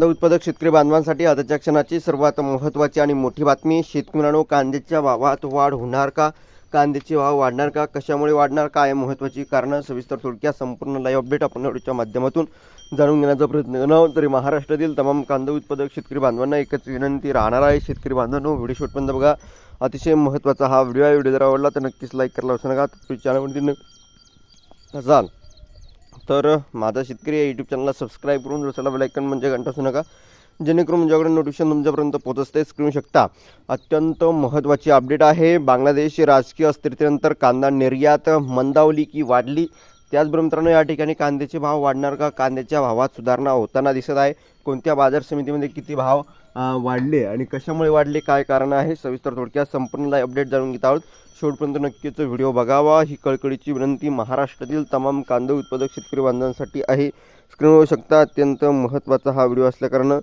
कांदा उत्पादक शेतकरी बांधवांसाठी आताच्या क्षणाची सर्वात महत्त्वाची आणि मोठी बातमी शेतकऱ्यांनो कांद्याच्या भावात वाढ होणार का? कांद्याचे भाव वाढणार का? कशामुळे वाढणार? काय महत्त्वाची कारणं? सविस्तर थोडक्यात संपूर्ण लाईव्ह अपडेट आपण व्हिडिओच्या माध्यमातून जाणून घेण्याचा प्रयत्न करणार तरी महाराष्ट्रातील तमाम कांदा उत्पादक शेतकरी बांधवांना एकच विनंती राहणार आहे. शेतकरी बांधवांनो व्हिडिओ शेवटपर्यंत बघा. अतिशय महत्त्वाचा हा व्हिडिओ आहे. व्हिडिओ जर आवडला तर नक्कीच लाईक करायला विसरू नका. चॅनलवरती न असाल तर माझा शेतकरी या यूट्यूब चॅनलला सबस्क्राईब करून दुसऱ्याला बेलायकन म्हणजे घंटा असू नका जेणेकरून माझ्याकडे नोटिफिकेशन तुमच्यापर्यंत पोहोचते स्क्रीन शकता. अत्यंत महत्त्वाची अपडेट आहे बांगलादेश राजकीय अस्थिरतेनंतर कांदा निर्यात मंदावली की वाढली? त्याचबरोबर मित्रांनो या ठिकाणी कांद्याचे भाव वाढणार का? कांद्याच्या भावात सुधारणा होताना दिसत आहे. कोणत्या बाजार समितीमध्ये किती भाव वाढले आणि कशामुळे वाढले काय कारण आहे सविस्तर थोडक्यात संपूर्ण अपडेट जाणून घेत आहोत. शेवटपर्यंत नक्कीच व्हिडिओ बघावा. ही कळकळीची विनंती महाराष्ट्रातील तमाम कांदा उत्पादक शेतकरी बांधवांसाठी आहे. स्क्रीन होऊ शकता अत्यंत महत्त्वाचा हा व्हिडिओ असल्याकारणं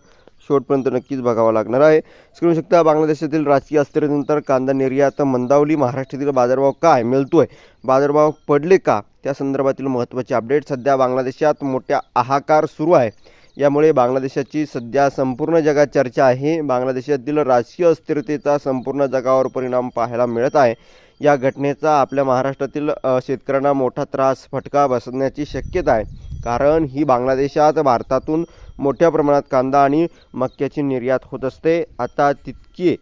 शेवटपर्यंत नक्कीच बघावा लागणार आहे. स्क्रीन शकता बांगलादेशातील राजकीय अस्थिरतेनंतर कांदा निर्यात मंदावली महाराष्ट्रातील बाजारभाव काय मिळतोय बाजारभाव पडले का? त्या संदर्भातील महत्त्वाचे अपडेट सध्या बांगलादेशात मोठ्या हाहाकार सुरू आहे. यामुळे बांगलादेशाची सध्या संपूर्ण जगात चर्चा आहे. बांगलादेशातील राजकीय अस्थिरतेचा संपूर्ण जगावर परिणाम पाहायला मिळत आहे. या घटनेचा आपल्या महाराष्ट्रातील शेतकऱ्यांना मोठा त्रास फटका बसण्याची शक्यता आहे. कारण ही बांगलादेशात भारतातून मोठ्या प्रमाणात कांदा आणि मक्याची निर्यात होत असते. आता तितकी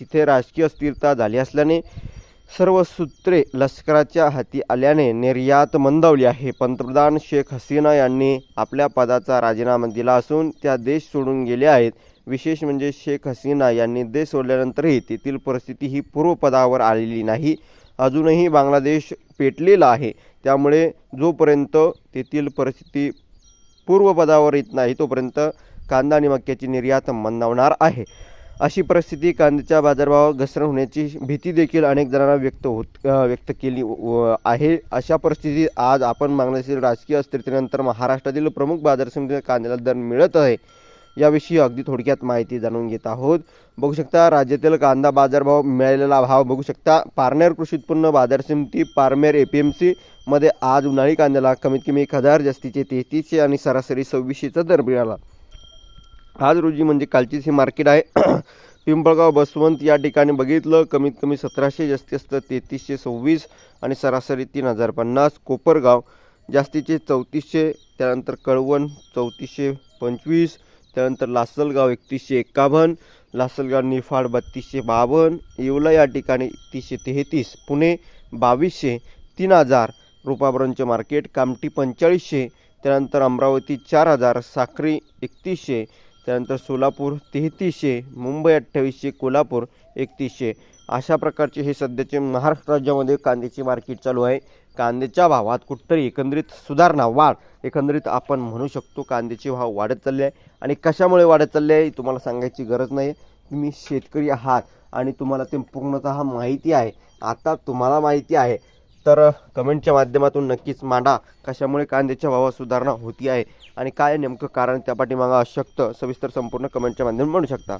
तिथे राजकीय अस्थिरता झाली असल्याने सर्व सूत्रे लष्कराच्या हाती आल्याने निर्यात मंदावली आहे. पंतप्रधान शेख हसीना यांनी आपल्या पदाचा राजीनामा दिला असून त्या देश सोडून गेल्या आहेत. विशेष म्हणजे शेख हसीना यांनी देश सोडल्यानंतरही तेथील परिस्थिती ही पूर्वपदावर आलेली नाही. अजूनही बांगलादेश पेटलेला आहे. त्यामुळे जोपर्यंत तेथील परिस्थिती पूर्वपदावर येत नाही तोपर्यंत कांदा आणि मक्याची निर्यात मंदावणार आहे. अशी परिस्थिती कांद्याच्या बाजारभावात घसरण होण्याची भीती देखील अनेक जणांना व्यक्त होत व्यक्त केली व- आहे. अशा परिस्थितीत आज आपण मागण्यातील राजकीय अस्थिरतेनंतर महाराष्ट्रातील प्रमुख बाजार समितीत कांद्याला दर मिळत आहे याविषयी अगदी थोडक्यात माहिती जाणून घेत आहोत. बघू शकता राज्यातील कांदा बाजारभाव मिळालेला भाव बघू शकता. पारनेर कृषी उत्पन्न बाजार समिती पारनेर ए पी एम सीमध्ये आज उन्हाळी कांद्याला कमीत कमी एक हजार जास्तीचे तेहतीसशे आणि सरासरी सव्वीसशेचा दर मिळाला. आज रोजी म्हणजे कालचीच ही मार्केट आहे. पिंपळगाव बसवंत या ठिकाणी बघितलं कमीत कमी सतराशे जास्ती असतं तेहतीसशे सव्वीस आणि सरासरी तीन हजार पन्नास. कोपरगाव जास्तीचे चौतीसशे त्यानंतर कळवण चौतीसशे पंचवीस त्यानंतर लासलगाव एकतीसशे एक्कावन्न लासलगाव निफाड बत्तीसशे बावन्न येवला या ठिकाणी एकतीसशे तेहतीस पुणे बावीसशे तीन हजार रुपाबरांचे मार्केट कामठी पंचेचाळीसशे त्यानंतर अमरावती चार हजार साखरी एकतीसशे त्यानंतर सोलापूर तेहतीसशे मुंबई अठ्ठावीसशे कोल्हापूर एकतीसशे. अशा प्रकारचे हे सध्याचे महाराष्ट्र राज्यामध्ये कांद्याची मार्केट चालू आहे. कांद्याच्या भावात कुठतरी एकंदरीत सुधारणा वाढ एकंदरीत आपण म्हणू शकतो कांद्याचे भाव वाढत चालले आहे. आणि कशामुळे वाढत चालले आहे तुम्हाला सांगायची गरज नाही. तुम्ही शेतकरी आहात आणि तुम्हाला ते पूर्णतः माहिती आहे. आता तुम्हाला माहिती आहे तर कमेंटच्या माध्यमातून नक्कीच मांडा कशामुळे कांद्याच्या भावात सुधारणा होती आहे आणि काय नेमकं कारण त्या पाठीमागं असू शकतं सविस्तर संपूर्ण कमेंटच्या माध्यमातून म्हणू शकता.